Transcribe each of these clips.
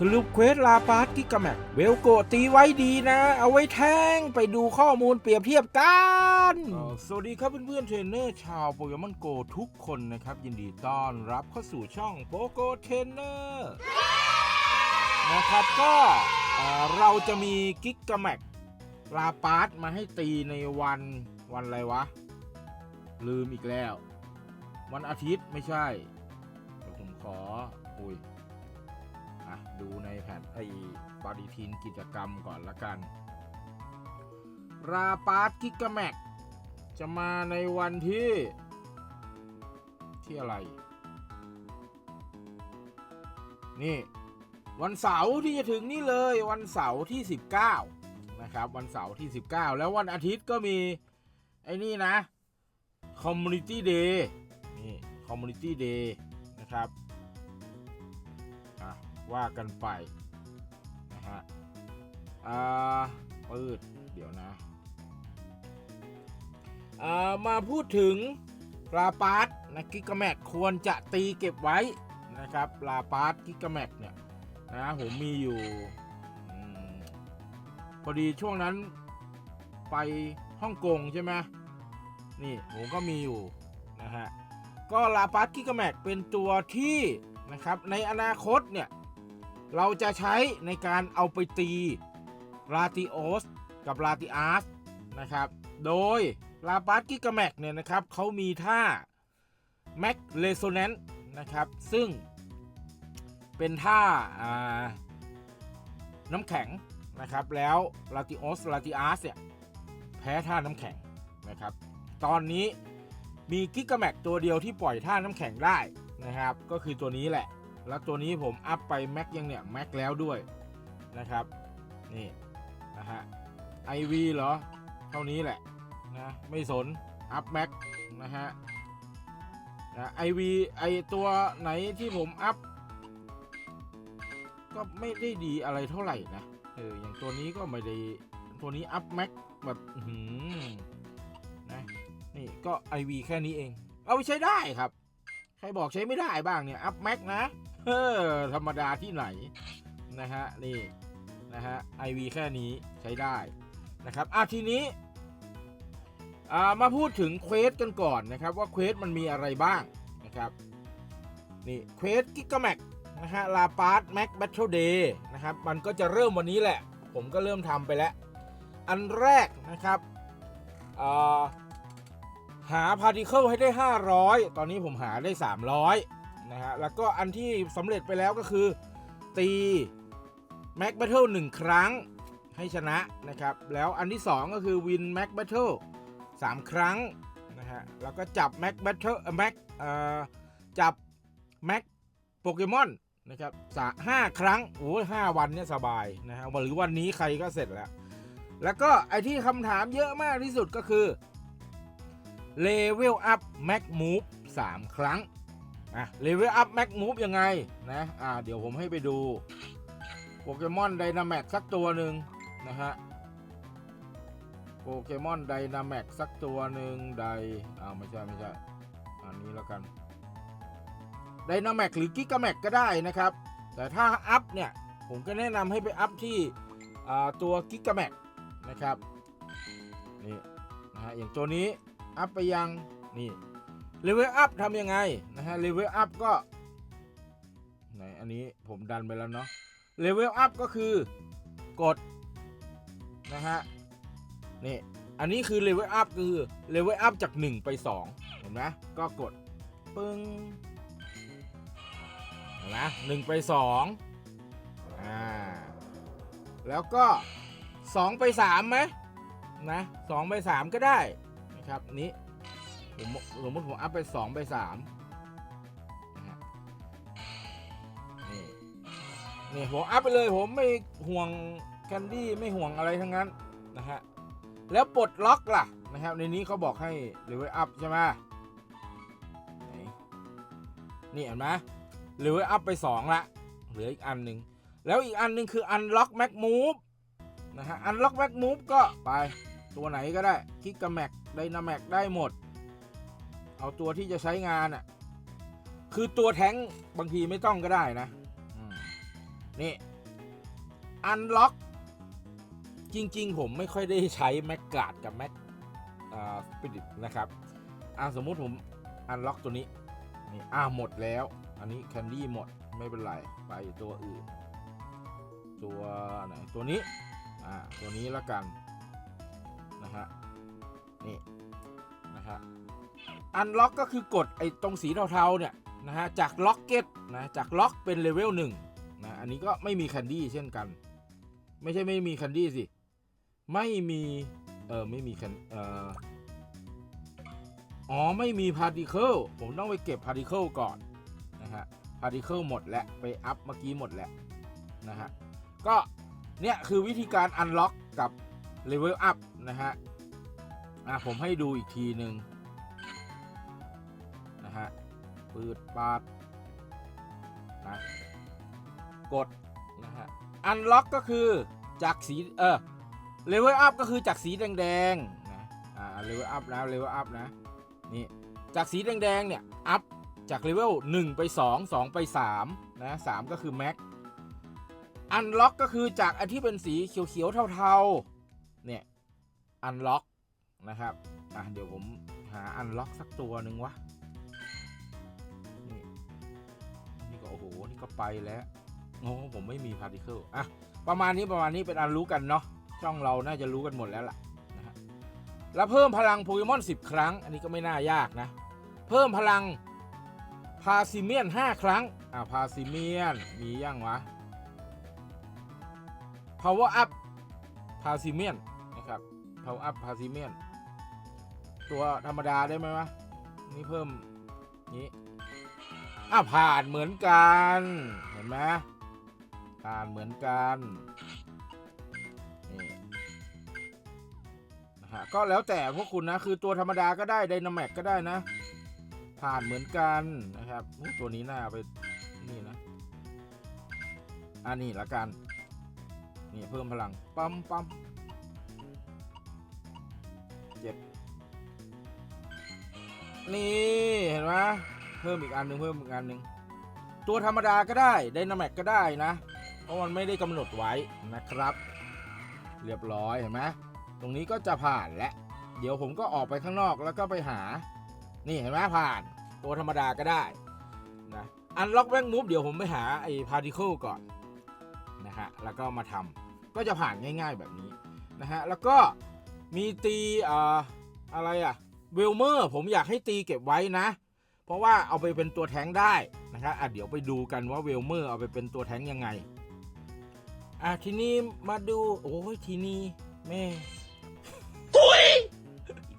สรุปเควสลาปาร์ตกิกแมกเวลโกตีไว้ดีนะ เอาไว้แทงไปดูข้อมูลเปรียบเทียบกันสวัสดีครับเพื่อนๆเทรนเนอร์ชาวโปเกมอนโกทุกคนนะครับ ยินดีต้อนรับเข้าสู่ช่องโปโกเทรนเนอร์นะครับก็เอ่อเราจะมีกิกแมกลาปาร์ตมาให้ตีในวันวันอะไรวะ ลืมอีกแล้ว วันอาทิตย์ไม่ใช่เดี๋ยวผมขออุ้ย อะดูในแผนไอปฏิทินกิจกรรมก่อนละกัน ราปาร์ตกิกแมกจะมาในวันที่ ที่อะไร นี่วันเสาร์ที่จะถึงนี่เลยวันเสาร์ที่ 19 นะครับ วันเสาร์ที่ 19 แล้ววันอาทิตย์ก็มี ไอ้นี่นะ Community Day นี่ Community Day นะครับ ว่ากันไปนะฮะอ่าปืดเดี๋ยวนะอ่ามาพูดถึงลาปาร์ตนะกิกาแมกควรจะตีเก็บไว้นะครับลาปาร์ตกิกาแมกเนี่ยนะผมมีอยู่อพอดีช่วงนั้นไปฮ่องกงใช่ไหมนี่ผมก็มีอยู่นะฮะก็ลาปาร์ตกิกาแมกเป็นตัวที่นะครับในอนาคตเนี่ย เราจะใช้ในการเอาไปตีราติโอสกับราติอาร์สนะครับ โดยลาปาร์กิกาแมกเนี่ยนะครับเขามีท่าแม็กเ s โซแนนนะครับ ซึ่งเป็นท่าาน้ำแข็งนะครับ แล้วลาติโอสลาติอาร์สเนี่ยแพ้ท่าน้ำแข็งนะครับ ตอนนี้มีกิกะแมกตัวเดียวที่ปล่อยท่าน้ำแข็งได้นะครับ ก็คือตัวนี้แหละ แล้วตัวนี้ผมอัพไปแม็กยังเนี่ยแม็กแล้วด้วยนะครับนี่นะฮะไอวีเหรอ เท่านี้แหละนะไม่สนอัพแม็กนะฮะนะไอวีไอตัวไหนที่ผมอัพก็ไม่ได้ดีอะไรเท่าไหร่นะเอออย่างตัวนี้ก็ไม่ได้ตัวนี้อัพแม็กแบบหือนะนี่ก็ IV แค่นี้เอง เอาไปใช้ได้ครับ ใครบอกใช้ไม่ได้บ้างเนี่ย อัพแม็กนะ เออธรรมดาที่ไหนนะฮะนี่นะฮะ IV แค่นี้ใช้ได้นะครับอะทีนี้อ่ามาพูดถึงเควสกันก่อนนะครับ ว่าเควสมันมีอะไรบ้างนะครับนี่เควสกิกะแม็กนะฮะลาปาร์ตแม็กแบทเทิลเดย์นะครับมันก็จะเริ่มวันนี้แหละ ผมก็เริ่มทำไปแล้ว อันแรกนะครับหาพาร์ติเคิลให้ได้ 500 ตอนนี้ผมหาได้ 300 นะฮะ แล้วก็อันที่สำเร็จไปแล้วก็คือตีแม็กแบทเทิล1ครั้งให้ชนะนะครับ แล้วอันที่ 2 ก็คือวินแม็กแบทเทิล3ครั้งนะฮะ แล้วก็จับแม็กแบทเทิลแม็กจับแม็กโปเกมอนนะครับสห้าครั้ง โอ้ห้าวันเนี่ยสบายนะฮะหรือวันนี้ใครก็เสร็จแล้ว แล้วก็ไอที่คำถามเยอะมากที่สุดก็คือเลเวลอัพแม็กมูฟ3ครั้ง อะเลเวลอัพแม็กมูฟยังไงนะอ่าเดี๋ยวผมให้ไปดูโปเกมอนไดนาแม็กสักตัวหนึ่งนะฮะโปเกมอนไดนาแม็กสักตัวหนึ่งไดอ่าไม่ใช่ไม่ใช่อันนี้แล้วกันไดนาแม็กหรือกิกาแม็กก็ได้นะครับ แต่ถ้าอัพเนี่ย ผมก็แนะนำให้ไปอัพที่อ่าตัวกิกาแม็กนะครับนี่นะฮะอย่างตัวนี้อัพไปยังนี่ เลเวลอัพทำยังไงนะฮะเลเวลอัพก็ไหนอันนี้ผมดันไปแล้วเนาะเลเวลอัพก็คือกดนะฮะนี่อันนี้คือเลเวลอัพคือเลเวลอัพจาก 1 ไป 2 เห็นไหมก็กดปึ้งเห็นไหมหนึ่งไป2อ่าแล้วก็ 2 ไป3ไหมนะ2ไป 3 ก็ได้นะครับนี้ ผมสมมติผมอัพไป2ไป3นะฮะนี่นี่ผมอัพไปเลยผมไม่ห่วงแคนดี้ไม่ห่วงอะไรทั้งนั้นนะฮะแล้วปลดล็อกล่ะนะครับในนี้เขาบอกให้เลเวลอัพใช่ไหมนี่เห็นไหมเลเวลอัพไป2ละเหลืออีกอันหนึ่งแล้วอีกอันหนึ่งคือ unlock mac move นะฮะ unlock mac move ก็ไปตัวไหนก็ได้คิกกับแม็กไดนาแม็กได้หมด เอาตัวที่จะใช้งานอะ คือตัวแท้งบางทีไม่ต้องก็ได้นะนี่อันล็อกจริง ๆ ผมไม่ค่อยได้ใช้แม็กกาดกับแม็กสปิริตนะครับอ่าสมมุติผมอันล็อกตัวนี้นี่อ่าหมดแล้ว อันนี้แคนดี้หมดไม่เป็นไร ไปตัวอื่น ตัวไหนตัวนี้อ่าตัวนี้ละกันนะฮะนี่นะฮะ อันล็อกก็คือกดไอ้ตรงสีเทาๆเนี่ยนะฮะจากล็อกเก็ตนะจากล็อกเป็นเลเวลหนึ่งนะอันนี้ก็ไม่มีแคนดี้เช่นกัน ไม่ใช่ไม่มีแคนดี้สิ ไม่มีเออไม่มีแคนเอออ๋อไม่มีพาร์ติเคิลผมต้องไปเก็บพาร์ติเคิลก่อนนะฮะพาร์ติเคิลหมดแล้วไปอัพเมื่อกี้หมดแล้วนะฮะก็เนี่ยคือวิธีการอันล็อกกับเลเวลอัพนะฮะอะผมให้ดูอีกทีหนึ่ง ปืดปาดนะกดนะฮะอันล็อกก็คือจากสีเออเลเวลอัพก็คือจากสีแดงๆนะอ่าเลเวลอัพนะเลเวลอัพนะนี่จากสีแดงๆเนี่ยอัพจากเลเวล1ไป 2 2 ไป3นะ3ก็คือแม็กอันล็อกก็คือจากอันที่เป็นสีเขียวๆเทาๆเนี่ยอันล็อกนะครับอะเดี๋ยวผมหาอันล็อกสักตัวหนึ่งวะ ก็ไปแล้วโอ้ผมไม่มีพาร์ติเคิลอะประมาณนี้ประมาณนี้เป็นอันรู้กันเนาะช่องเราน่าจะรู้กันหมดแล้วล่ะนะฮะแล้วเพิ่มพลังโปเกมอน 10 ครั้ง อันนี้ก็ไม่น่ายากนะ เพิ่มพลังพาซิเมียน 5 ครั้ง อ่าพาซิเมียน มียังวะ power up พาซิเมียนนะครับ power up พาซิเมียน ตัวธรรมดาได้ไหมวะ นี่เพิ่มนี้ อะผ่านเหมือนกัน เห็นไหมผ่านเหมือนกันนี่นะฮะก็แล้วแต่พวกคุณนะ คือตัวธรรมดาก็ได้ไดนาม็กก็ได้นะ ผ่านเหมือนกันนะครับตัวนี้น่าเอาไปนี่นะอันนี้ละกัน นี่เพิ่มพลัง ปั๊มปั๊มเจ็บ นี่ เห็นไหม เพิ่มอีกอันหนึ่งเพิ่มอีกอันหนึ่งตัวธรรมดาก็ได้ไดนาแม็กก็ได้นะ เพราะมันไม่ได้กำหนดไว้นะครับ เรียบร้อยเห็นไหมตรงนี้ก็จะผ่านและ เดี๋ยวผมก็ออกไปข้างนอกแล้วก็ไปหา นี่เห็นไหมผ่านตัวธรรมดาก็ได้นะอันล็อกแบงมูฟเดี๋ยวผมไปหาไอ้พาร์ติเคิลก่อนนะฮะแล้วก็มาทำก็จะผ่านง่ายๆแบบนี้นะฮะแล้วก็มีตีอ่าอะไรอะเวลเมอร์ผมอยากให้ตีเก็บไว้นะ เพราะว่าเอาไปเป็นตัวแท้งได้นะครับอะเดี๋ยวไปดูกันว่าเวลเมอร์เอาไปเป็นตัวแท้งยังไงอะทีนี้มาดูโอ้ยทีนี้แม่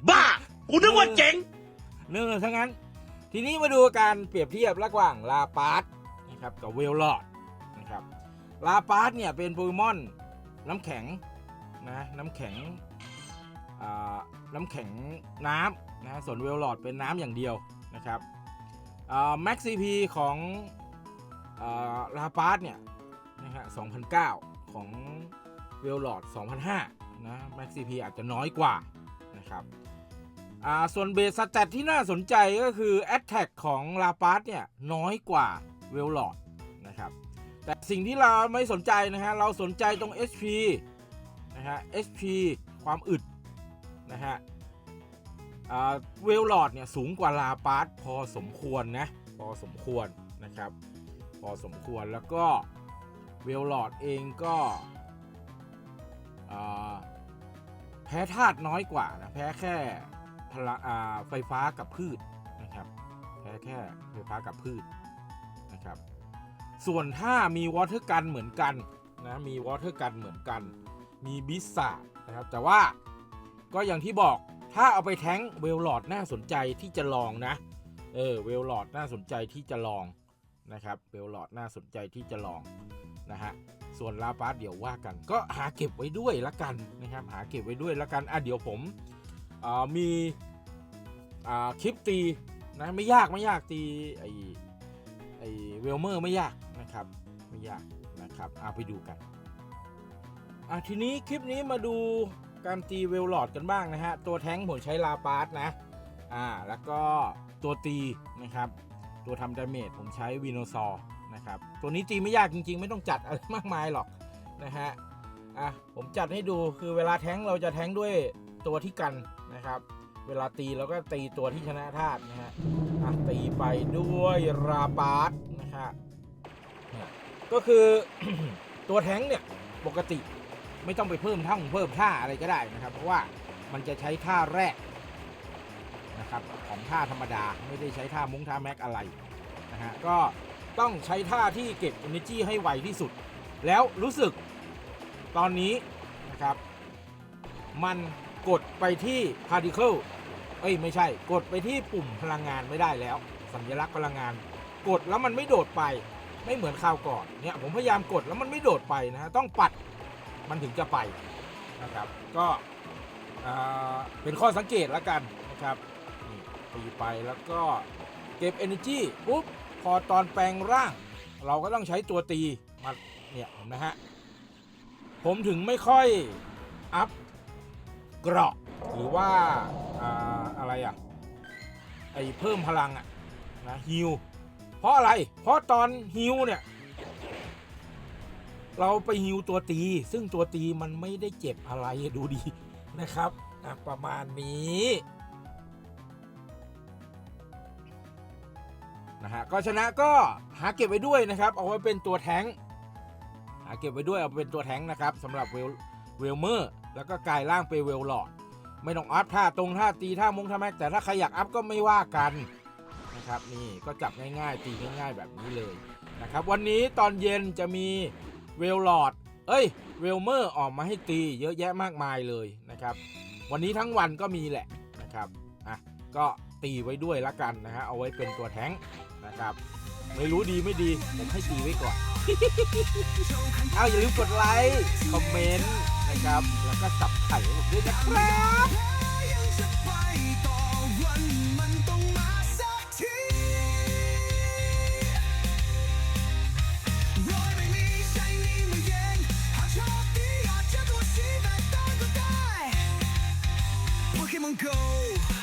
บ้ากูนึกว่าเจ๋งเนื่องทั้งนั้น ทีนี้มาดูการเปรียบเทียบระหว่างลาปาร์ตนะครับกับเวลลอดนะครับลาปาร์ตเนี่ยเป็นโปเกมอนน้ำแข็งนะน้ำแข็งอ่าน้ำแข็งน้ำนะส่วนเวลลอดเป็นน้ำอย่างเดียวนะครับ แม็กซีพีของลาปาร์ตเนี่ยนะฮะ2009 ของเวลลอด2005นะแม็กซีพีอาจจะน้อยกว่านะครับส่วนเบสสแตทที่น่าสนใจก็คือ Attack ของลาปาร์ตเนี่ยน้อยกว่าเวลลอดนะครับแต่สิ่งที่เราไม่สนใจนะฮะเราสนใจตรง HP นะฮะ HP ความอึดนะฮะ เวลลอดเนี่ยสูงกว่าลาปาร์ตพอสมควรนะพอสมควรนะครับ พอสมควรแล้วก็เวลลอดเองก็แพ้ธาตุน้อยกว่านะแพ้แค่พลังไฟฟ้ากับพืชนะครับแพ้แค่ไฟฟ้ากับพืชนะครับ ส่วนถ้ามีวอเตอร์กันเหมือนกันนะมีวอเตอร์กันเหมือนกัน มีบิสซานะครับแต่ว่าก็อย่างที่บอก ถ้าเอาไปแท้งเวลลอดน่าสนใจที่จะลองนะ เออเวลลอดน่าสนใจที่จะลองนะครับเวลลอดน่าสนใจที่จะลองนะฮะส่วนลาปาร์เดี๋ยวว่ากัน ก็หาเก็บไว้ด้วยละกันนะครับ หาเก็บไว้ด้วยละกันอะเดี๋ยวผมอ่ามีอ่าคลิปตีนะไม่ยากไม่ยากตีไอไอเวลเมอร์ไม่ยากนะครับไม่ยากนะครับเอาไปดูกันอะทีนี้คลิปนี้มาดู การตีเวลลอดกันบ้างนะฮะ ตัวแท้งผมใช้ลาปาร์ตนะ อ่า แล้วก็ตัวตีนะครับ ตัวทำดาเมจผมใช้วีโนซอร์นะครับ ตัวนี้ตีไม่ยากจริงๆ ไม่ต้องจัดอะไรมากมายหรอกนะฮะ อะ ผมจัดให้ดูคือเวลาแท้งเราจะแท้งด้วยตัวที่กันนะครับ เวลาตีเราก็ตีตัวที่ชนะธาตุนะฮะ อะ ตีไปด้วยราบาร์สนะฮะ ก็คือตัวแท้งเนี่ยปกติ ไม่ต้องไปเพิ่มท่องเพิ่มท่าอะไรก็ได้นะครับ เพราะว่ามันจะใช้ท่าแรกนะครับของท่าธรรมดาไม่ได้ใช้ท่ามุ้งท่าแม็กอะไรนะฮะก็ต้องใช้ท่าที่เก็บ energy ให้ไวที่สุด แล้วรู้สึกตอนนี้นะครับ มันกดไปที่ particle เอ้ยไม่ใช่กดไปที่ปุ่มพลังงานไม่ได้แล้ว สัญลักษณ์พลังงาน กดแล้วมันไม่โดดไป ไม่เหมือนคราวก่อนเนี่ยผมพยายามกดแล้วมันไม่โดดไปนะฮะต้องปัด มันถึงจะไปนะครับก็เป็นข้อสังเกตแล้วกันนะครับนี่ตีไปแล้วก็เก็บ energy ปุ๊บพอตอนแปลงร่าง เราก็ต้องใช้ตัวตีมาเนี่ยเห็นไหมฮะผมถึงไม่ค่อยอัพเกราะหรือว่าอ่าอะไรอะไอเพิ่มพลังอะนะฮิวเพราะอะไร เพราะตอนฮิวเนี่ย เราไปฮิวตัวตี ซึ่งตัวตีมันไม่ได้เจ็บอะไรดูดีนะครับประมาณนี้นะฮะก็ชนะก็หาเก็บไว้ด้วยนะครับ เอาไว้เป็นตัวแท้งหาเก็บไว้ด้วยเอาไปเป็นตัวแท้งนะครับสำหรับเวลเวลเมอร์แล้วก็กลายร่างไปเวลหลอด ไม่ต้องอัพท่าตรงท่าตีท่ามงท่าแม็กแต่ถ้าใครอยากอัพก็ไม่ว่ากันนะครับนี่ก็จับง่ายๆตีง่ายๆแบบนี้เลยนะครับ วันนี้ตอนเย็นจะมี เวลลอดเอ้ย เวลเมอร์ออกมาให้ตีเยอะแยะมากมายเลยนะครับ วันนี้ทั้งวันก็มีแหละนะครับอะก็ตีไว้ด้วยละกันนะฮะเอาไว้เป็นตัวแท้งนะครับ ไม่รู้ดีไม่ดี ผมให้ตีไว้ก่อน เอาอย่าลืมกดไลค์คอมเมนต์นะครับ แล้วก็จับไข่ให้ผมด้วยนะครับ come and go.